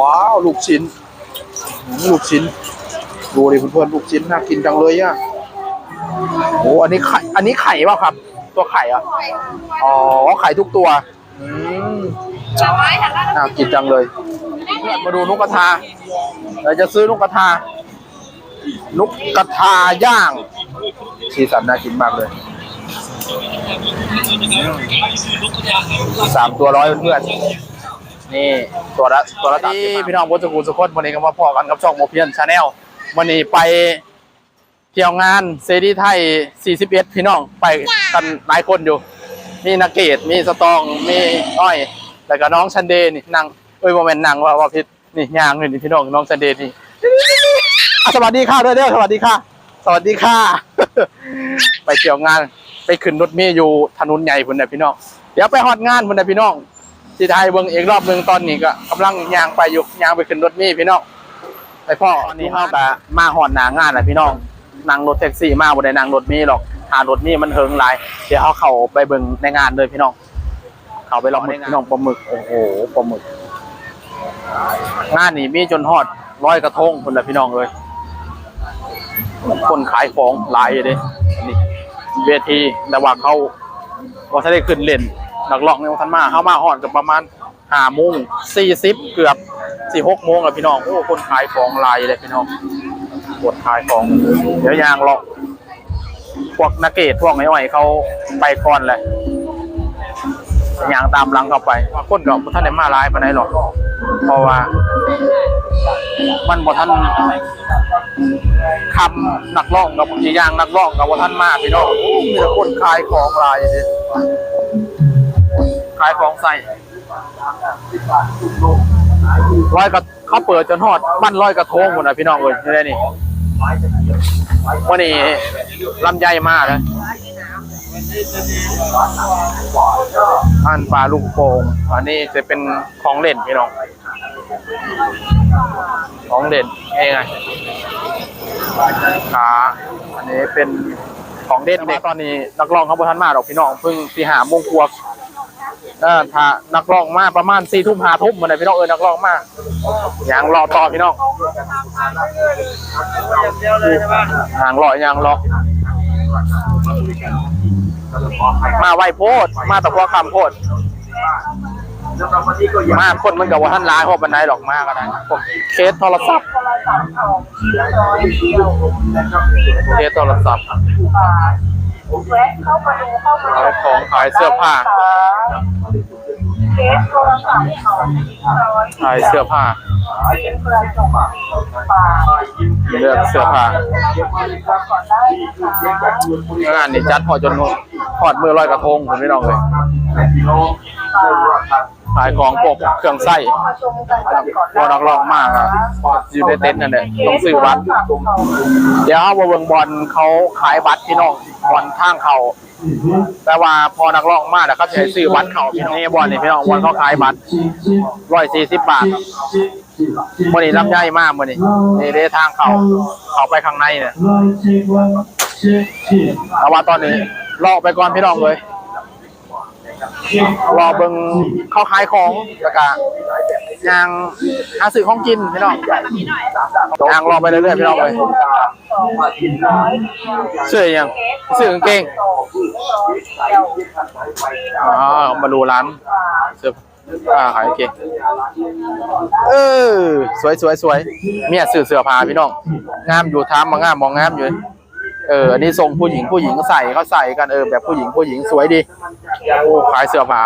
ว้าว ลูกชิ้นอืมลูกชิ้น ดูดิเพื่อนๆลูกชิ้นน่ากินจังเลยอะโอ้อันนี้ไข่ อันนี้ไข่เปล่าครับ ตัวไข่เหรอะอ๋อไข่ทุกตัวอืมน่ากินจังเลยเพื่อนมาดูนกกระทาเราจะซื้อนกกระทานกกระทาย่างสีสันน่ากินมากเลยสามตัวร้อยเพื่อนๆ นี่ตัวละตัวละที่พี่น้องพุทธกูสุขนวันนี้ก็มาพอกันกับช่องโมเพียนชาแนลวันนี้ไปเที่ยวงานเซรีไทย 41 พี่น้องไปกันหลายคนอยู่ มีนาเกตมีสตองมีอ้อย แล้วก็น้องชันเดย์นี่นั่งเอ้ยโมเมนต์นั่งว่าว่าพิษนี่ยางเลยนี่พี่น้องน้องชันเดย์นี่อะสวัสดีค่ะด้วยเด้อสวัสดีค่ะ สวัสดีค่ะ ไปเที่ยวงานไปขึ้นรถเมล์อยู่ถนนใหญ่พุ่นนะพี่น้องเดี๋ยวไปฮอดงานพุ่นนะพี่น้อง ที่ไทยเบิ่งอีกรอบหนึ่งตอนนี้ก็กำลังยางไปอยู่ยางไปขึ้นรถเมล์พี่น้องไปพ่อตอนนี้เขาก็มาฮอดหนางานแหละพี่น้องนั่งรถแท็กซี่มาบ่ได้นั่งรถเมล์หรอกหารถเมล์มันเฮิงหลาย เดี๋ยวเขาเข้าไปเบิ่งในงานเลยพี่น้อง เขาไปลองหมึกพี่น้องปลาหมึกโอ้โหปลาหมึก งานนี่มีจนฮอดร้อยกระทงคนละพี่น้องเลยคนขายของหลายอยู่เด้นี่เวทีแต่ว่าเขาว่าถ้าได้ขึ้นเล่น นักร้องในวันทันมาเข้ามาฮอดกับประมาณห้าโมงสี่สิบเกือบสี่หกโมงแล้วพี่น้อง โอ้ คนขายของลายเลยพี่น้องกดขายของ เดี๋ยวยางหรอก พวกนักเกตพวกไอ้อ้อยเขาไปก่อนเลยยางตามหลังเข้าไปว่าคนกับท่านได้มาร้ายปานใดหรอกเพราะว่า มันบ่ท่านคำนักร้องกับอีกอย่างนักร้องกับบ่ท่านมาพี่น้องมีแต่คนขายของลายเลย ขายของใส่ร้อยกระเขาเปิดจนฮอดบ้านร้อยกระทงหมดนะพี่น้องเอ้ยนี่ได้นี่วันนี้ลำไยมาแล้วอันปลาลูกโป่งอันนี้จะเป็นของเล่นพี่น้อง ของเล่นนี่ไงขาอันนี้เป็นของเล่นเด็กตอนนี้นักร้องเขาบทันมาดอกพี่น้องเพิ่งสี่หามงกว บเออถ้านักร้องมาประมาณสี่ทุ่มห้าทุ่มมือนไหนพี่น้องเออนักร้องมาอย่างรอต่อพี่น้องอย่างรออย่างรอมาไหวโพด มาแต่พวกคำโพดมาคนมันกับว่าท่านร้ายพวกบันไดหรอกมากก็ได้พวกเคสโทรศัพท์เคสโทรศัพท์ แวะเข้ามาดูเข้ามาขายของขายเสื้อผ้า เคสโทรศัพท์เขาร้อยขายเสื้อผ้าเป็นเพื่อนส่งมาเลือกเสื้อผ้าก่อนได้นะคะงานนี้จัดพอจนหมดพอดมือลอยกระทงผมไม่ลองเลย ขายของพวกเครื่องไส้มาชมกันก่อนพอนักร้องมากอะอยู่ในเต็นท์นั่นแหละต้องซื้อบัตรเดี๋ยววงบอลเขาขายบัตรพี่น้องบอลทางเขาแต่ว่าพอนักร้องมาแต่เขาจะให้ซื้อบัตรเขาพี่น้องนี่บอลนี่พี่น้องบอลเขาขายบัตรร้อยสี่สิบบาทมื่อนี้ลำไยมากมื่อนี้นี่เด้ทางเขาเขาไปข้างในเนี่ยแต่ว่าตอนนี้รอไปก่อนพี่น้องเลย รอเบิ่งเขาขายของแล้วก็ยางหาซื้อของกินพี่น้องยางรอไปเรื่อยๆพี่น้องเลยเสื้อยังเสื้อกางเกงอ๋อมาดูร้านเสื้อผ้าขายกางเกงเออสวยสวยสวยเมียซื้อเสื้อผ้าพี่น้องงามอยู่ทามมางามมองงามอยู่ เอออันนี้ทรงผู้หญิงผู้หญิงใส่เขาใส่กันเออแบบผู้หญิงผู้หญิงสวยดีโอ้ขายเสื้อผ้า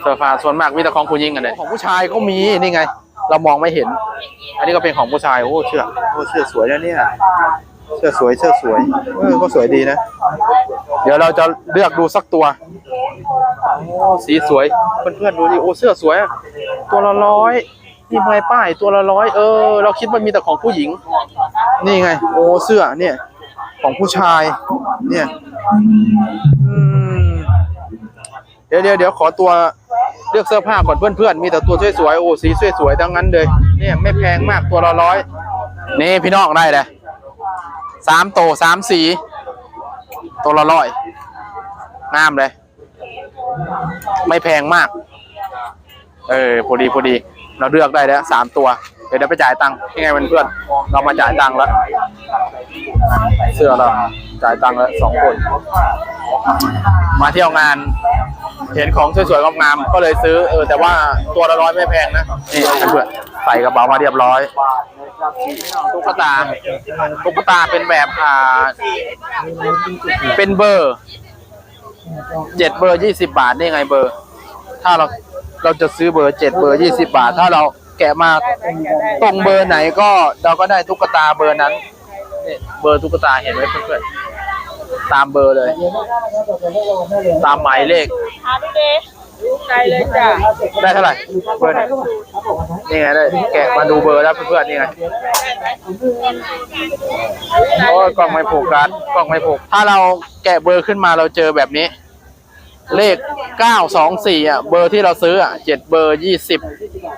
เสื้อผ้าส่วนมากมีแต่ของผู้หญิงกันเลยของผู้ชายก็มีนี่ไง เรามองไม่เห็น อันนี้ก็เป็นของผู้ชายโอ้เสื้อโอ้เสื้อสวยนะเนี่ยเสื้อสวยเสื้อสวยเออก็สวยดีนะ เดี๋ยวเราจะเลือกดูสักตัวโอ้สีสวยเพื่อนๆดูดิโอ้เสื้อสวยตัวละร้อยนี่ไงป้ายตัวละร้อยเออ เราคิดว่ามีแต่ของผู้หญิง นี่ไง โอ้เสื้อเนี่ย ของผู้ชาย เนี่ยเดี๋ยวเดี๋ยวเดี๋ยวขอตัวเลือกเสื้อผ้าก่อนเพื่อนๆ มีแต่ตัวสวยๆ โอ้สีสวยๆทั้งนั้นเลย เนี่ยไม่แพงมากตัวละร้อย นี่พี่น้องได้เลยสามโตสามสี ตัวละร้อยงามเลย ไม่แพงมาก เออพอดีพอดี เราเลือกได้แล้วสามตัว เดี๋ยวเดี๋ยวไปจ่ายตังค์ยังไงเพื่อนๆเรามาจ่ายตังค์แล้ว เสื้อเราจ่ายตังค์แล้วสองคน มาเที่ยวงาน เห็นของสวยๆงามๆก็เลยซื้อเออแต่ว่าตัวละร้อยไม่แพงนะนี่เพื่อนๆใส่กระเป๋ามาเรียบร้อยตุ๊กตาตุ๊กตาเป็นแบบอ่า เป็นเบอร์เจ็ดเบอร์ยี่สิบาทนี่ไงเบอร์ ถ้าเราเราจะซื้อเบอร์เจ็ดเบอร์ยี่สิบาท ถ้าเรา แกะมาตรงเบอร์ไหนก็เราก็ได้ตุ๊กตาเบอร์นั้นนี่เบอร์ตุ๊กตาเห็นไหมเพื่อนๆตามเบอร์เลย ตามหมายเลขหาดูดิไกลเลยจ้ะได้เท่าไหร่เบอร์ไหนนี่ไงได้แกะมาดูเบอร์แล้วเพื่อนๆนี่ไงโอ้ยกล่องไม่ผูกกันกล่องไม่ผูกถ้าเราแกะเบอร์ขึ้นมาเราเจอแบบนี้ เลขเก้าสองสี่อะ เบอร์ที่เราซื้ออะเจ็ดเบอร์ยี่สิบ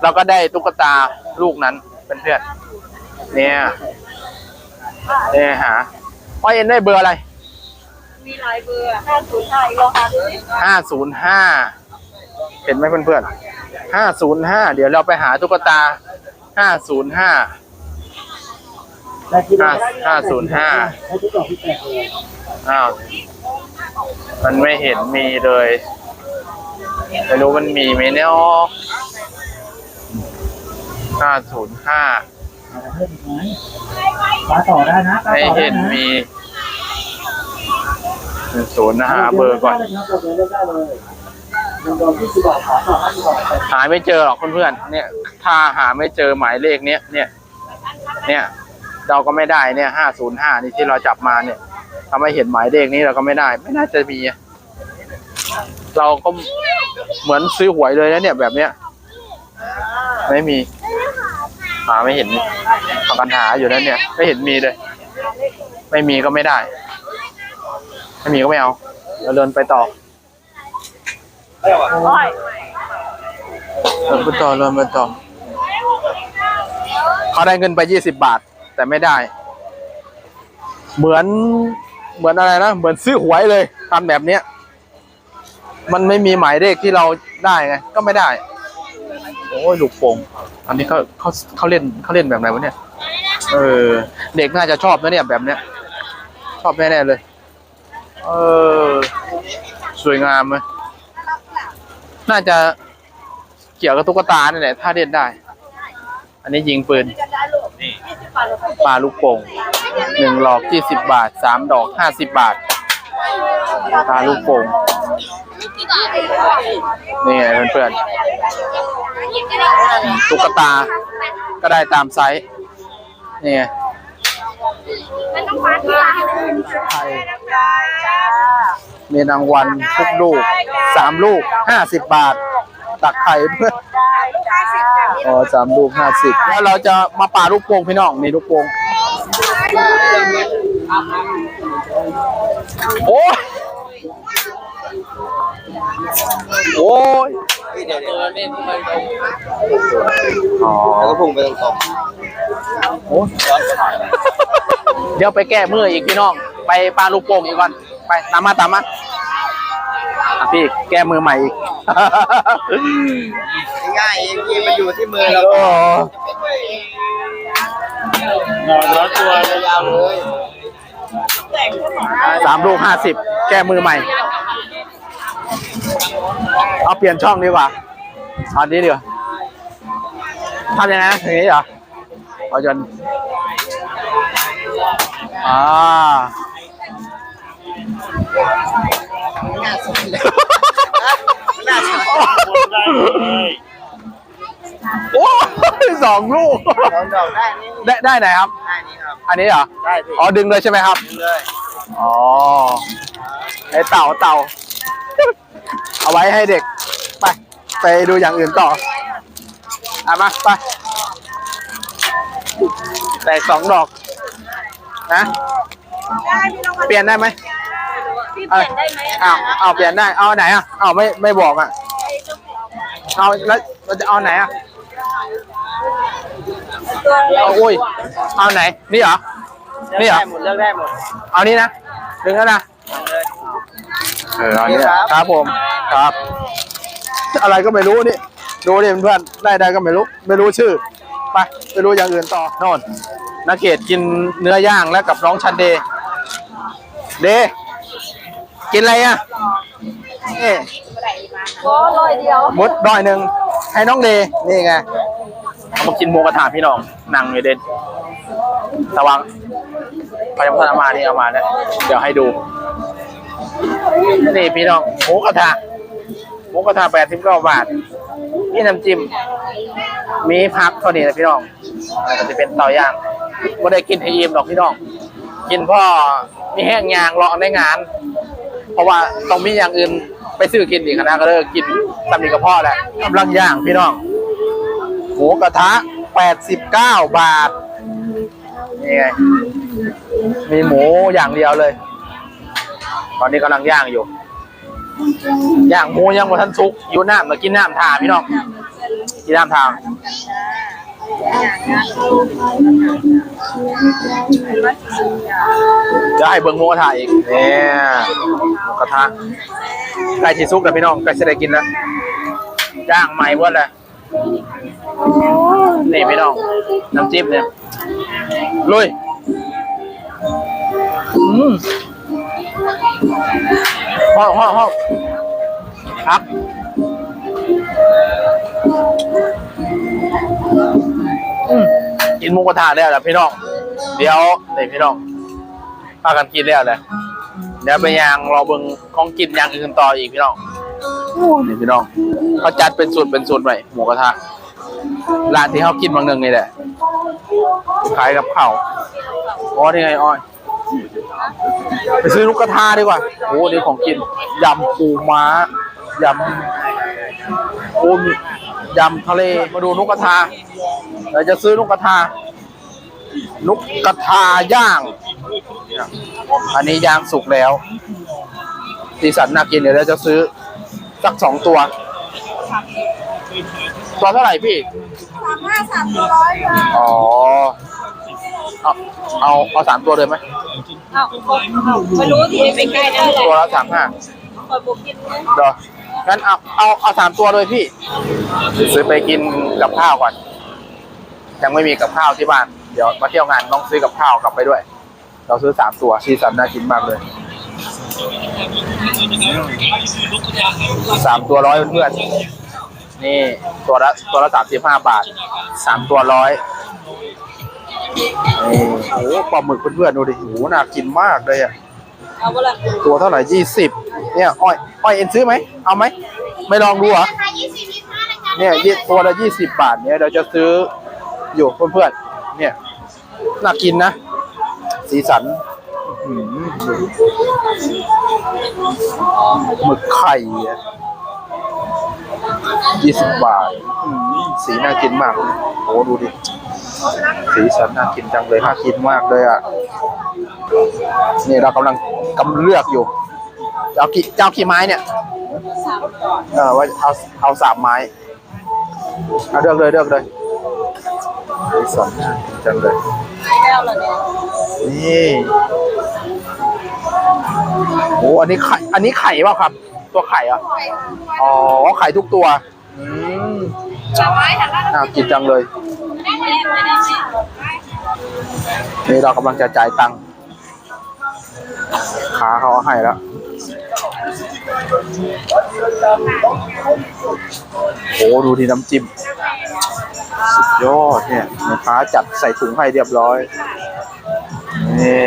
เราก็ได้ตุ๊กตาลูกนั้นเป็นเพื่อนๆเนี่ยเนี่ยหาพ่อเอ็นได้เบอร์อะไร มีหลายเบอร์ห้าศูนย์ห้าอีกลองหาดูดิห้าศูนย์ห้าเห็นไหมเพื่อนๆห้าศูนย์ห้าเดี๋ยวเราไปหาตุ๊กตาห้าศูนย์ห้าห้าห้าศูนย์ห้าอ้าว มันไม่เห็นมีเลย ไม่รู้มันมีไหมเนี่ยห้าศูนย์ห้ามาต่อได้นะไม่เห็นมีหนึ่งศูนย์นะหาเบอร์ก่อนได้เลยหนึ่งดอกที่สิบบาทขอต่อห้าสิบบาทไปหาไม่เจอหรอกเพื่อนๆ เนี่ย ถ้าหาไม่เจอหมายเลขเนี้ยเนี่ย เนี่ย เราก็ไม่ได้เนี่ยห้าศูนย์ห้านี่ที่เราจับมาเนี่ย ถ้าไม่เห็นหมายเลขนี้เราก็ไม่ได้ ไม่น่าจะมี เราก็เหมือนซื้อหวยเลยนะเนี่ยแบบเนี้ย ไม่มีหาไม่เห็นทำกันหาอยู่นั่นเนี่ย ไม่เห็นมีเลย ไม่มีก็ไม่ได้ ไม่มีก็ไม่เอาเราเดินไปต่อเริ่มไปต่อเริ่มไปต่อเขาได้เงินไปยี่สิบบาท แต่ไม่ได้ เหมือนเหมือนอะไรนะเหมือนซื้อหวยเลยทำแบบเนี้ย มันไม่มีหมายเลขที่เราได้ไง ก็ไม่ได้ โอ้ยลูกโป่งอันนี้เขาเขาเขาเล่นเขาเล่นแบบไหนวะเนี่ย เออ เด็กน่าจะชอบนะเนี่ยแบบเนี้ย ชอบแน่ๆเลย เออ สวยงามไหมน่าจะเกี่ยวกับตุ๊กตาเนี่ยแหละถ้าเล่นได้ อันนี้ยิงปืนปลาลูกโป่ง หนึ่งหลอกยี่สิบบาทสามดอกห้าสิบบาทปลาลูกโป่งนี่ไงเพื่อนๆตุ๊กตาก็ได้ตามไซส์นี่ไงมันต้องฟันที่ร้านมีรางวัลทุกลูกสามลูกห้าสิบบาท ตักไข่เพื่อนได้ลูกค้าสิบจ้ะอ๋อสามลูกห้าสิบแล้วเราจะมาป่าลูกโป่งพี่น้องนี่ลูกโป่ง โอ้ยโอ้ยอ๋อแล้วก็พุ่งไปตรงโอ้ยเดี๋ยวไปแก้มืออีกพี่น้อง ไปปลาลูกโป่งอีกก่อน ไปตามมาตามมาอะพี่แก้มือใหม่อีกๆง่ายๆเองพี่มันอยู่ที่มือเรา โอ้ร้อนตัวยาวเลยสามลูกห้าสิบแก้มือใหม่ เอาเปลี่ยนช่องดีกว่าเอานี้ดีกว่าทำยังไงนะอย่างนี้เหรอเอาจนอ่าน่าสน โอ้ยสองลูกสองดอกได้นี่ได้ได้ไหนครับ ได้นี่ครับ อันนี้เหรอ ได้พี่อ๋อดึงเลยใช่ไหมครับเลยอ๋อไอเต่าเต่า เอาไว้ให้เด็ก ไป ไปดูอย่างอื่นต่อเอามาไป แตกสองดอก นะได้พี่น้องเปลี่ยนได้ไหมพี่เปลี่ยนได้ไหมอ้าวเอาเปลี่ยนได้ เอาไหนอะ เอาไม่ไม่บอกอะ เอาแล้วเราจะเอาไหนอะตัวอะไร เอาอุ้ยเอาไหน นี่เหรอ นี่เหรอได้หมดเลือกได้หมดเอานี่นะดึงแล้วนะ เออเอานี่นะครับผม ครับ อะไรก็ไม่รู้นี่ ดูดิเพื่อนได้ได้ก็ไม่รู้ ไม่รู้ชื่อ ไปไปรู้อย่างอื่นต่อโน่นนักเกตกินเนื้อย่างแล้วกับน้องชันเดย์เดย์กินอะไรอะนี่ก็ร้อยเดียวมดดอยหนึ่งให้น้องเดย์นี่ไง เอามากินหมูกระทะพี่น้องนั่งอยู่เด่นสว่างพยายามพัฒนามานี่เอามาเนี่ยเดี๋ยวให้ดู นี่พี่น้องหมูกระทะหมูกระทะแปดสิบเก้าบาทนี่น้ำจิ้มมีพักเท่านี้นะพี่น้องแล้วก็จะเป็นเตาย่างไม่ได้กินให้อิ่มหรอกพี่น้อง กินพ่อมีแห้งยางรอในงาน เพราะว่าต้องมีอย่างอื่นไปซื้อกินอีกนะก็เลยกินตำนี้กับพ่อแหละกำลังย่างพี่น้อง หมูกระทะแปดสิบเก้าบาท นี่ไง มีหมูอย่างเดียวเลย ตอนนี้กำลังย่างอยู่ ย่างหมูยังบ่ทันสุกอยู่น้ำมากินน้ำทาพี่น้อง กินน้ำทาจะให้เบิ่งหมูกระทะอีกเนี่ยกระทะใกล้ที่สุกแล้วพี่น้องใกล้จะได้กินแล้วย่างใหม่หมดเลย นี่พี่น้องน้ำจิ้มเนี่ยลุยอืมห้องห้องห้องครับกินมูกกระทะแล้วแหละพี่น้อง เดี๋ยวนี่พี่น้องพากันกินแล้วเลยเดี๋ยวไปยางรอเบิงของกินอย่างอื่นต่ออีกพี่น้อง นี่พี่น้องเขาจัดเป็นสูตรเป็นสูตรใหม่หมูกระทะร้านที่เขากินบางหนึ่งนี่แหละขายกับข้าวอ๋อนี่ไงอ้อยไปซื้อลูกกระทาดีกว่าโอ้นี่ของกินยำปูม้ายำโอ้มียำทะเลมาดูนกกระทาเราจะซื้อนกกระทานกกระทาย่าง อันนี้ย่างสุกแล้วสีสันน่ากินเดี๋ยวเราจะซื้อ สักสองตัว ตัวเท่าไหร่พี่สามห้าสามร้อยค่ะอ๋อเอาเอาเอาสามตัวเลยไหมเอาเอาไม่รู้ที่ไปใกล้นั่นแหละตัวละสามห้าคอยบุกกินเลยเดี๋ยวงั้นเอาเอาเอาสามตัวเลยพี่ ซื้อไปกินกับข้าวก่อน ยังไม่มีกับข้าวที่บ้าน เดี๋ยวมาเที่ยวงานต้องซื้อกับข้าวกลับไปด้วย เราซื้อสามตัวซีซันน่ากินมากเลย สามตัวร้อยเพื่อนๆนี่ตัวละตัวละสามสิบห้าบาทสามตัวร้อยโอ้โหปลาหมึกเพื่อนๆดูดิโอ้โหน่ากินมากเลยอะตัวเท่าไหร่ยี่สิบเนี่ยอ้อยอ้อยเอ็นซื้อไหมเอาไหมไม่ลองดูเหรอเนี่ยยี่ตัวละยี่สิบบาทเนี่ยเราจะซื้ออยู่เพื่อนๆเนี่ยน่ากินนะ สีสัน หือหมึกไข่ยี่สิบบาทอื้อหือสีน่ากินมากเลยโอ้ดูดิ สีสันน่ากินจังเลยน่ากินมากเลยอะ นี่เรากำลังกำเลือกอยู่จะเอากี่จะเอากี่ไม้เนี่ยเออว่าเอาเอาสามไม้ เอาเลือกเลยเลือกเลยสีสันน่ากินจังเลยแล้วเหรอเนี่ยนี่ โอ้อันนี้ไข่อันนี้ไข่เปล่าครับ ตัวไข่เหรอะอ๋อไข่ทุกตัวอืมจะไว้ถังละน่ากินจังเลยนี่เรากำลังจะจ่ายตังค์ขาเขาให้แล้วโอ้ดูดีน้ำจิ้มสุดยอดเนี่ยแม่ค้าจัดใส่ถุงให้เรียบร้อยนี่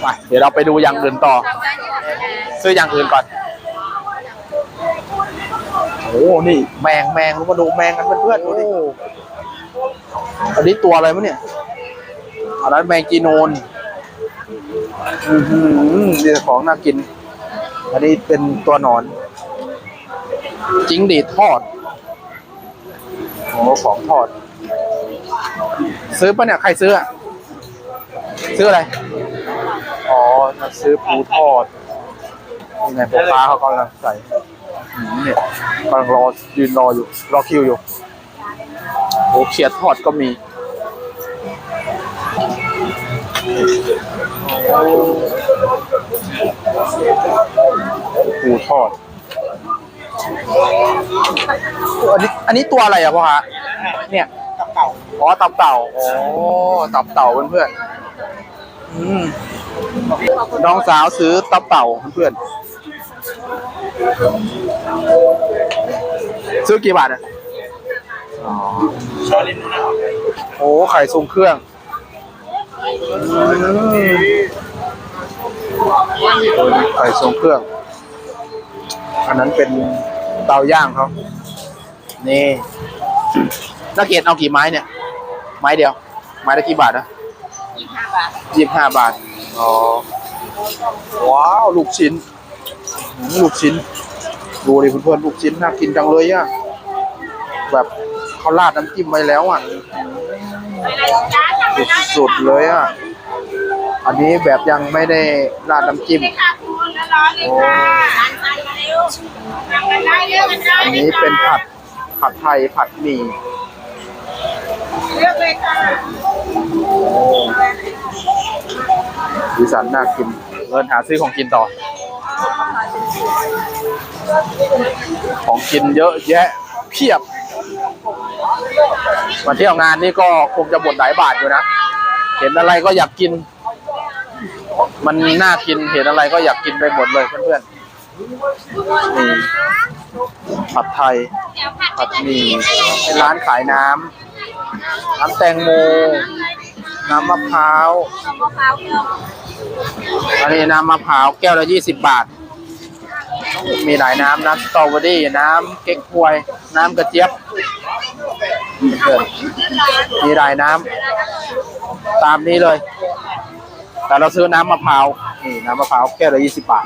ไปเดี๋ยวเราไปดูอย่างอื่นต่อ ซื้ออย่างอื่นก่อนโอ้นี่แมงแมงมาดูแมงกันเพื่อนๆดูดิอันนี้ตัวอะไรมั้งเนี่ยอันนั้นแมงจีโนนอือหือนี่ของน่ากิน อันนี้เป็นตัวหนอน จิงดีดทอดโอ้ของทอด ซื้อปะเนี่ย ใครซื้ออะ ซื้ออะไร อ๋อมาซื้อปูทอดนี่ไงพ่อค้าเขากำลังใส่อืมเนี่ยกำลังรอยืนรออยู่ รอคิวอยู่โอ้เขียดทอดก็มีปูทอด อันนี้อันนี้ตัวอะไรอะพ่อฮะเนี่ย ตับเต่า อ๋อ ตับเต่าโอ้ตับเต่าเพื่อนๆอืม น้องสาวซื้อตับเต่าเพื่อน ซื้อกี่บาทอะอ๋อชาลินนะโอ้ไข่ทรงเครื่องอไข่ทรงเครื่อง อันนั้นเป็นเตาย่างเขานี่นักเกียรติเอากี่ไม้เนี่ย ไม้เดียว ไม้ละกี่บาทนะ ยี่สิบห้าบาทยี่สิบห้าบาท อ๋อ ว้าว ลูกชิ้นอืมลูกชิ้น ดูดิเพื่อนๆลูกชิ้นน่ากินจังเลยอะแบบเขาราดน้ำจิ้มไว้แล้วอะสุดๆเลยอะ อันนี้แบบยังไม่ได้ราดน้ำจิ้มค่ะคุณร้อนเลยค่ะร้านไทยมาเร็วทำกันได้เลือกกันได้อันนี้เป็นผัดผัดไทยผัดหมี่เลือกเลยค่ะ สีสันน่ากินเงินหาซื้อของกินต่อ ของกินเยอะแยะเพียบ มาเที่ยวงานนี่ก็คงจะหมดหลายบาทอยู่นะ เห็นอะไรก็อยากกิน มันน่ากินเห็นอะไรก็อยากกินไปหมดเลยเพื่อนๆผัดไทย ผัดหมี่เป็นร้านขายน้ำน้ำแตงโม น้ำมะพร้าวมะพร้าวเกลืออันนี้น้ำมะพร้าวแก้วละยี่สิบบาท มีหลายน้ำน้ำสตรอเบอรี่น้ำเก๊กฮวย น้ำกระเจี๊ยบ มีหลายน้ำตามนี้เลย แต่เราซื้อน้ำมะพร้าวนี่น้ำมะพร้าวแก้วละยี่สิบบาท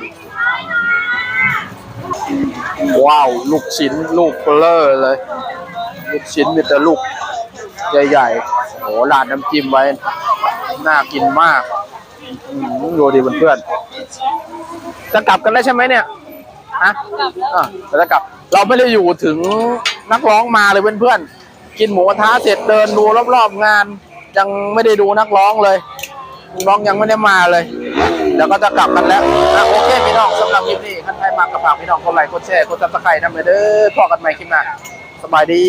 ว้าว ลูกชิ้นลูกเบลอเลย ลูกชิ้นมีแต่ลูกใหญ่ๆ โอ้ราดน้ำจิ้มไว้ น่ากินมากอืมดูดิเพื่อนๆจะกลับกันแล้วใช่ไหมเนี่ยฮะอะเราจะกลับ เราไม่ได้อยู่ถึงนักร้องมาเลยเพื่อนๆกินหมูกระทะเสร็จเดินดูรอบๆงาน ยังไม่ได้ดูนักร้องเลยนักร้องยังไม่ได้มาเลยเดี๋ยวก็จะกลับกันแล้วนะโอเคพี่น้องสำหรับคลิปนี้ท่านใครมากระฝากพี่น้องกดไลค์กดแชร์กดซับสไครต์นะเด้อพอกันใหม่คลิปหน้าสบายดี